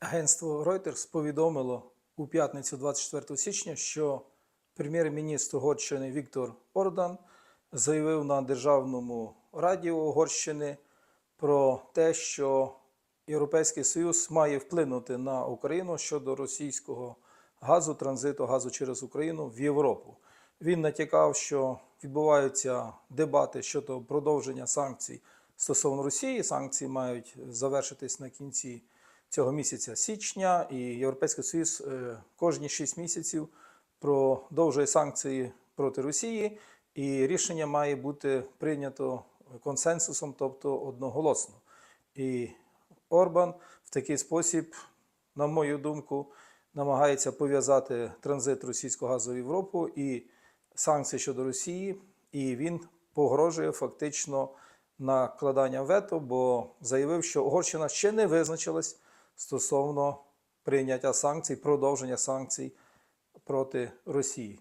Агентство Reuters повідомило у п'ятницю 24 січня, що прем'єр-міністр Угорщини Віктор Ордан заявив на державному радіо Угорщини про те, що Європейський Союз має вплинути на Україну щодо російського газу, транзиту газу через Україну в Європу. Він натякав, що відбуваються дебати щодо продовження санкцій стосовно Росії. Санкції мають завершитись на кінці цього місяця січня, і Європейський Союз е, кожні 6 місяців продовжує санкції проти Росії, і рішення має бути прийнято консенсусом, тобто одноголосно. І Орбан в такий спосіб, на мою думку, намагається пов'язати транзит російського газу в Європу і санкції щодо Росії, і він погрожує фактично накладання вето, бо заявив, що Угорщина ще не визначилась стосовно прийняття санкцій, продовження санкцій проти Росії.